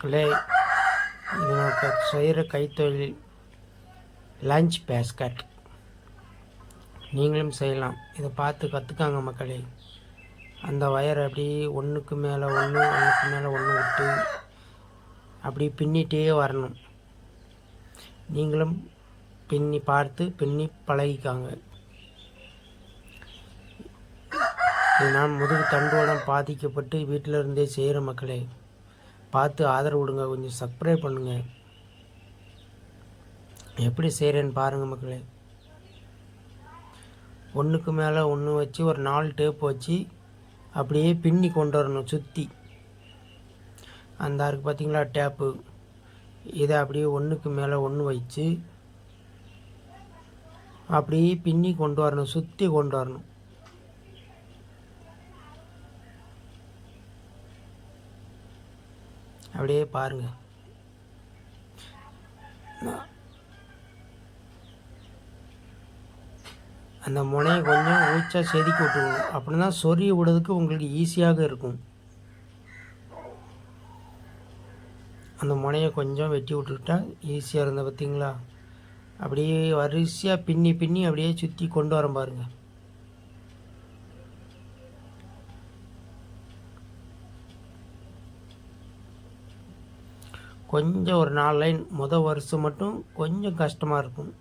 மக்களே இவங்க செய்கிற கைத்தொழில் லஞ்ச் பேஸ்கட் நீங்களும் செய்யலாம். இதை பார்த்து கற்றுக்காங்க மக்களே. அந்த ஒயரை அப்படி ஒன்றுக்கு மேலே ஒன்று ஒன்றுக்கு மேலே ஒன்று விட்டு அப்படி பின்னிட்டே வரணும். நீங்களும் பின்னி பார்த்து பின்னி பழகிக்காங்க. இது நான் முதுகு தண்டுவடம் பாதிக்கப்பட்டு வீட்டில் இருந்தே செய்கிற மக்களே. பார்த்து ஆதரவு கொடுங்க கொஞ்சம் சப்ஸ்கிரைப் பண்ணுங்கள் எப்படி செய்கிறேன்னு பாருங்கள் மக்களே. ஒன்றுக்கு மேலே ஒன்று வச்சு ஒரு நாலு டேப் வச்சு அப்படியே பின்னி கொண்டு வரணும் சுற்றி அந்த இருக்கு பார்த்தீங்களா டேப்பு இதை அப்படியே ஒன்றுக்கு மேலே ஒன்று வச்சு அப்படியே பின்னி கொண்டு வரணும் சுற்றி கொண்டு வரணும். அப்படியே பாருங்க. அந்த முனையை கொஞ்சம் ஊச்சா செதுக்கி விட்டுருவோம் அப்படின்னா சொரிய விடுறதுக்கு உங்களுக்கு ஈஸியாக இருக்கும். அந்த முனையை கொஞ்சம் வெட்டி விட்டுக்கிட்டா ஈஸியாக இருந்தால் பார்த்தீங்களா? அப்படியே வரிசையாக பின்னி பின்னி அப்படியே சுற்றி கொண்டு வர பாருங்கள் கொஞ்சம் ஒரு நாலு லைன் முத வருஷம் மட்டும் கொஞ்சம் கஷ்டமாக இருக்கும்.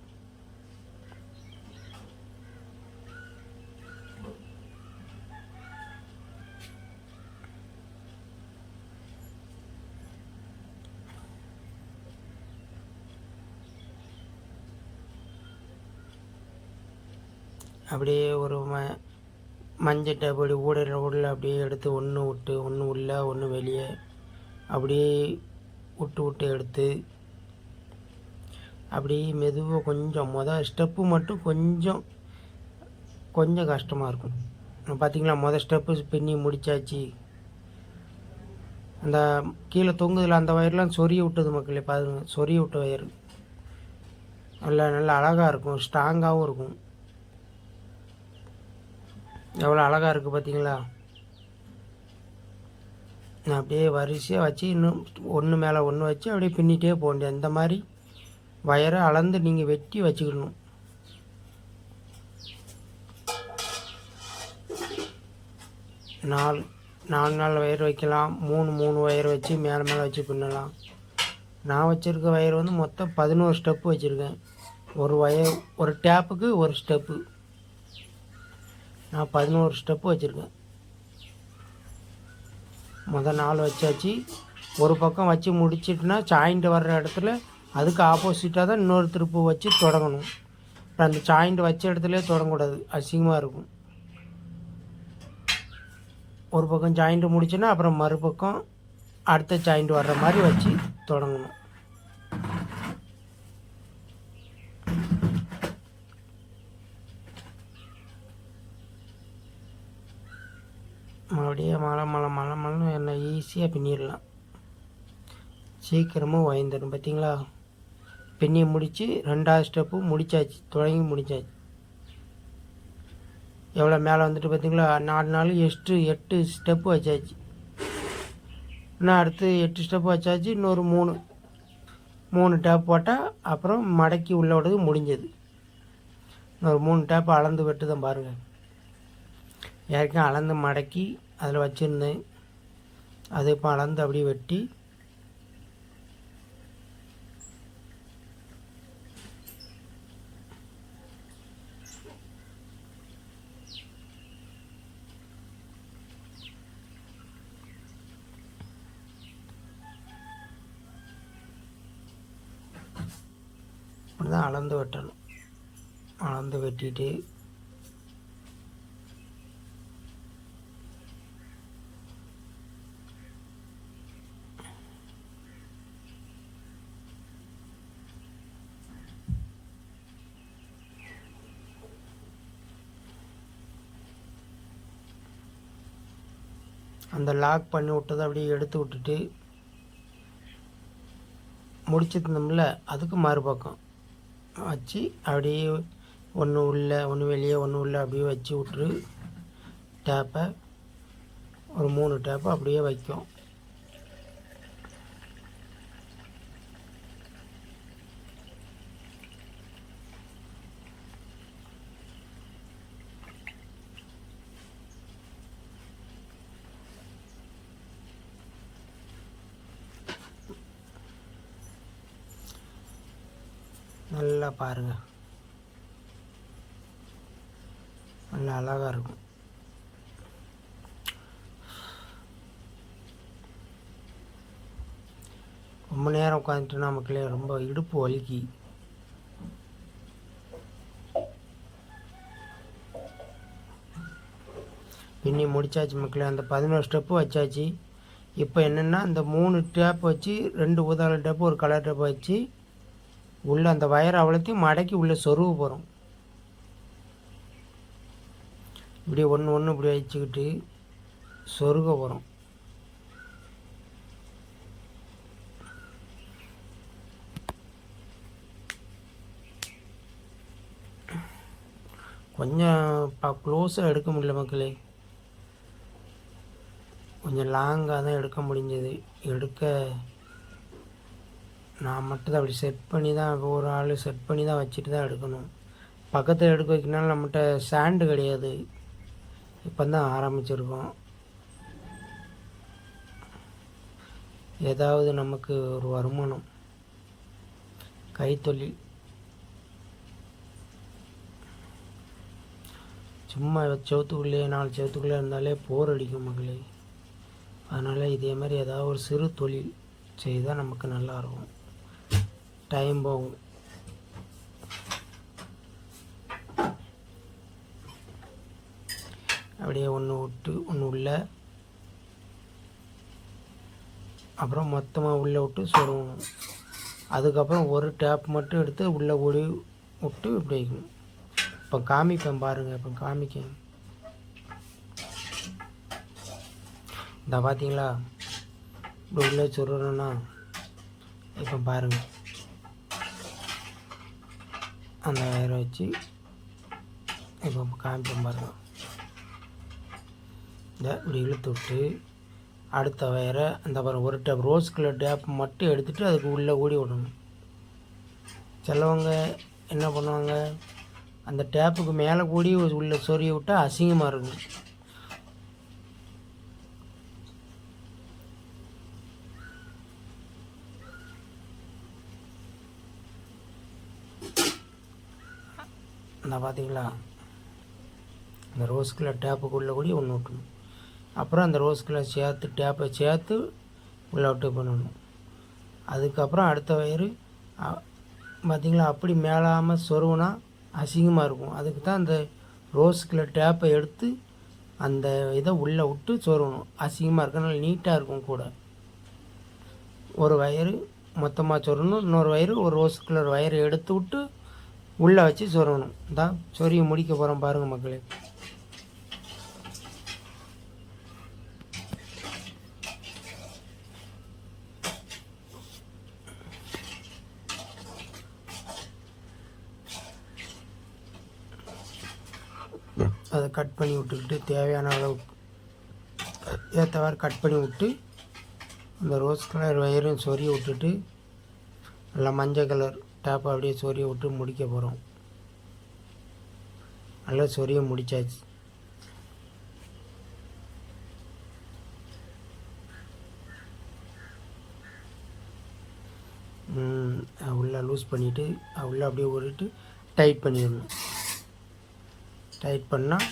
அப்படியே ஒரு ம மஞ்சட்டை அப்படி ஊடுற ஊடல அப்படியே எடுத்து ஒன்று விட்டு ஒன்று உள்ள ஒன்று வெளியே அப்படியே விட்டு விட்டு எடுத்து அப்படியே மெதுவாக கொஞ்சம் மொதல் ஸ்டெப்பு மட்டும் கொஞ்சம் கொஞ்சம் கஷ்டமாக இருக்கும். பார்த்தீங்களா மொதல் ஸ்டெப்பு பின்னி முடிச்சாச்சு. அந்த கீழே தொங்குதில் அந்த வயர்லாம் சொரிய விட்டது மக்களே பாருங்க சொரிய விட்ட வயர். நல்லா நல்லா அழகாக இருக்கும் ஸ்ட்ராங்காகவும் இருக்கும். எவ்வளோ அழகாக இருக்குது பார்த்தீங்களா அப்படியே வரிசையாக வச்சு இன்னும் ஒன்று மேலே ஒன்று வச்சு அப்படியே பின்னிட்டே போக வேண்டியது. அந்த மாதிரி வயரை அளந்து நீங்கள் வெட்டி வச்சுக்கணும். நாலு நாலு நாலு வயர் வைக்கலாம். மூணு மூணு வயர் வச்சு மேலே மேலே வச்சு பின்னலாம். நான் வச்சுருக்க வயர் வந்து மொத்தம் பதினோரு ஸ்டெப்பு வச்சுருக்கேன். ஒரு வயர் ஒரு டேப்புக்கு ஒரு ஸ்டெப்பு நான் பதினோரு ஸ்டெப்பு வச்சுருக்கேன். முதல் நாள் வச்சாச்சு. ஒரு பக்கம் வச்சு முடிச்சிட்டுனா சாயிண்ட் வர்ற இடத்துல அதுக்கு ஆப்போசிட்டாக தான் இன்னொரு திருப்பு வச்சு தொடங்கணும். அப்புறம் அந்த சாயிண்ட் வச்ச இடத்துல தொடங்கக்கூடாது. அசிங்கமாக இருக்கும். ஒரு பக்கம் ஜாயிண்ட் முடிச்சுன்னா அப்புறம் மறுபக்கம் அடுத்த ஜாயிண்ட் வர்ற மாதிரி வச்சு தொடங்கணும். அப்படியே மழை மழை மழை மழைன்னு என்ன ஈஸியாக பின்னிடலாம். சீக்கிரமாக வாய்ந்துடும் பார்த்தீங்களா பின்னி முடித்து ரெண்டாவது ஸ்டெப்பு முடிச்சாச்சு தொடங்கி முடித்தாச்சு எவ்வளோ மேலே வந்துட்டு பார்த்தீங்களா நாலு நாள் எட்டு எட்டு ஸ்டெப்பு வச்சாச்சு. இன்னும் அடுத்து எட்டு ஸ்டெப்பு வச்சாச்சு இன்னொரு மூணு. மூணு டேப் போட்டால் அப்புறம் மடக்கி உள்ள விடுறது முடிஞ்சது. இன்னொரு மூணு டேப் அளந்து வெட்டு தான் பாருங்கள் ஏற்கனவே அளந்து மடக்கி அதில் வச்சுருந்தேன். அதை இப்போ அளந்து அப்படியே வெட்டி. இப்படி தான் அளந்து வெட்டணும். அளந்து வெட்டிட்டு அந்த லாக் பண்ணி விட்டதை அப்படியே எடுத்து விட்டுட்டு முடிச்சிருந்தோம்ல அதுக்கு மறுபக்கம் வச்சு அப்படியே ஒன்று உள்ளே ஒன்று வெளியே ஒன்று உள்ளே அப்படியே வச்சு விட்ரு டேப்பை ஒரு மூணு டேப்பை அப்படியே வைக்கும். நல்லா பாருங்கள் நல்லா அழகாக இருக்கும். ரொம்ப நேரம் உட்காந்துட்டுனா மக்களே ரொம்ப இடுப்பு வலுக்கி. பின்னி முடிச்சாச்சு மக்களே அந்த பதினோரு ஸ்டெப்பு வச்சாச்சு. இப்போ என்னென்னா அந்த மூணு டேப் வச்சு ரெண்டு ஊதால டேப்பு ஒரு கலர் டேப் வச்சு உள்ளே அந்த வயரை அவ்வளோத்தையும் மடக்கி உள்ளே சொருவு போகிறோம் இப்படி ஒன்று ஒன்று இப்படி வச்சுக்கிட்டு சொருக போகிறோம் கொஞ்சம் இப்போ க்ளோஸாக எடுக்க முடியல மக்களே. கொஞ்சம் லாங்காக தான் எடுக்க முடிஞ்சது. எடுக்க நான் மட்டும் தான் அப்படி செட் பண்ணி தான் ஒரு ஆள் செட் பண்ணி தான் வச்சுட்டு தான் எடுக்கணும். பக்கத்தில் எடுக்க வைக்கனால நம்மகிட்ட சாண்டு கிடையாது. இப்போ தான் ஆரம்பிச்சிருக்கோம். ஏதாவது நமக்கு ஒரு வருமானம். கைத்தொழில். சும்மா செவத்துக்குள்ளேயே நாலு செவத்துக்குள்ளே இருந்தாலே போர் அடிக்கும் மகளே அதனால் இதே மாதிரி ஏதாவது ஒரு சிறு தொழில் செய்தால் நமக்கு நல்லாயிருக்கும் டைம் போகும் அப்படியே ஒன்று விட்டு ஒன்று உள்ள. அப்புறம் மொத்தமாக உள்ளே விட்டு சொருகணும். அதுக்கப்புறம் ஒரு டேப் மட்டும் எடுத்து உள்ளே ஓடி விட்டு இப்படி வைக்கணும். இப்போ காமிப்பேன் பாருங்கள் இப்போ காமிக்க இந்த பார்த்தீங்களா இப்படி உள்ளே சொருகணும்னா இப்போ பாருங்கள் அந்த வயரை வச்சு இப்போ காமிப்போம் பாருங்கள் இந்த இப்படி இழுத்து விட்டு அடுத்த வயரை அந்த பாருங்க ஒரு டேப் ரோஸ் கலர் டேப் மட்டும் எடுத்துகிட்டு அதுக்கு உள்ளே ஓடி விடணும். சிலவங்க என்ன பண்ணுவாங்க அந்த டேப்புக்கு மேலே கூடி உள்ளே சொருகி விட்டால் அசிங்கமாக இருக்கும். இந்த பார்த்தீங்களா? இந்த ரோஸ் கலர் டேப்புக்குள்ளே கூடிய ஒன்று விட்டணும் அப்புறம் அந்த ரோஸ் கலர் சேர்த்து டேப்பை சேர்த்து உள்ளே விட்டு பண்ணணும். அதுக்கப்புறம் அடுத்த வயரு பார்த்திங்களா? அப்படி மேலாமல் சொருவுனா அசிங்கமாக இருக்கும். அதுக்கு தான் அந்த ரோஸ் கலர் டேப்பை எடுத்து அந்த இதை உள்ளே விட்டு சொருவணும் அசிங்கமாக இருக்கனால நீட்டாக இருக்கும் கூட. ஒரு வயிறு மொத்தமாக சொருணும் இன்னொரு வயிறு ஒரு ரோஸ் கலர் வயிறு எடுத்து விட்டு உள்ளே வச்சு சொருகணும். தான் சொருகி முடிக்க போகிறோம் பாருங்கள் மக்களே. அதை கட் பண்ணி விட்டுக்கிட்டு தேவையான அளவு ஏற்றவாறு கட் பண்ணி விட்டு அந்த ரோஸ் கலர் வயரும் சொரிய விட்டுட்டு நல்லா மஞ்சள் கலர் டாப்பை அப்படியே சொரிய விட்டு முடிக்க போகிறோம் நல்லா சொரிய முடிச்சாச்சு. உள்ளே லூஸ் பண்ணிவிட்டு உள்ளே அப்படியே ஓடிட்டு டைட் பண்ணிடணும். டைட் பண்ணால்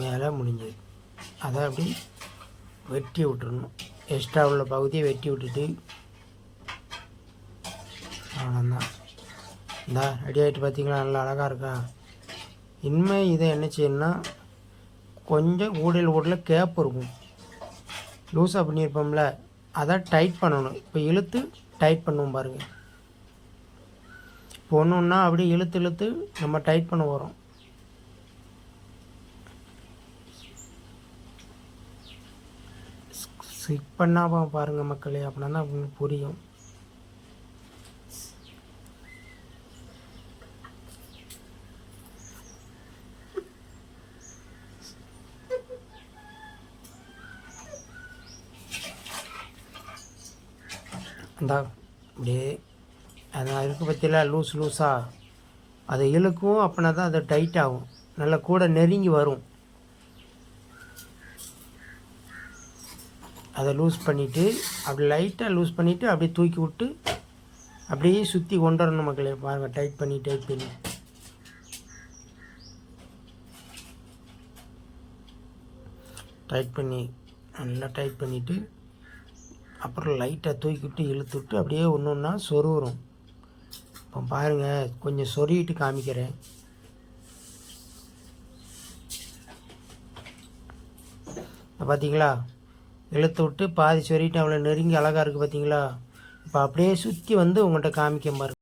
மேலே முடிஞ்சது. அதை அப்படி வெட்டி விட்டுறணும். எக்ஸ்ட்ரா உள்ள பகுதியை வெட்டி விட்டுட்டு அவ்வளோதான் இந்தா ரெடி ஆகிட்டு பார்த்தீங்களா நல்லா அழகாக இருக்கா? இனிமேல் இதை என்ன செய்யணும்னா கொஞ்சம் ஊடல் ஊடல கேப் இருக்கும். லூஸாக பண்ணியிருப்போம்ல அதை டைட் பண்ணணும். இப்போ இழுத்து டைட் பண்ணுவோம் பாருங்கள் இப்போ ஒன்று ஒன்றா அப்படியே இழுத்து இழுத்து நம்ம டைட் பண்ண போகிறோம் ஸ்கிப் பண்ணாமல் பாருங்கள் மக்களே அப்படின்னா தான் புரியும். அந்த அப்படியே அது இருக்க பற்றியில் லூஸ் லூஸாக அதை இழுக்கும் அப்படின்னா தான் அது டைட் ஆகும். நல்லா கூட நெருங்கி வரும். அதை லூஸ் பண்ணிவிட்டு அப்படி லைட்டாக லூஸ் பண்ணிவிட்டு அப்படியே தூக்கி விட்டு அப்படியே சுற்றி கொண்டு வரணும் மக்களே. பாருங்கள் டைட் பண்ணி டைட் பண்ணி. டைட் பண்ணி நல்லா டைட் பண்ணிவிட்டு அப்புறம் லைட்டாக தூக்கிவிட்டு இழுத்துவிட்டு அப்படியே ஒன்று ஒன்றா சொருவுறோம் இப்போ பாருங்கள் கொஞ்சம் சொருகிட்டு காமிக்கிறேன். இப்போ பார்த்தீங்களா இழுத்து விட்டு பாதி சொருகிட்டு அவ்வளோ நெருங்கி அழகாக இருக்குது பார்த்தீங்களா இப்போ அப்படியே சுற்றி வந்து உங்கள்கிட்ட காமிக்க பாருங்கள்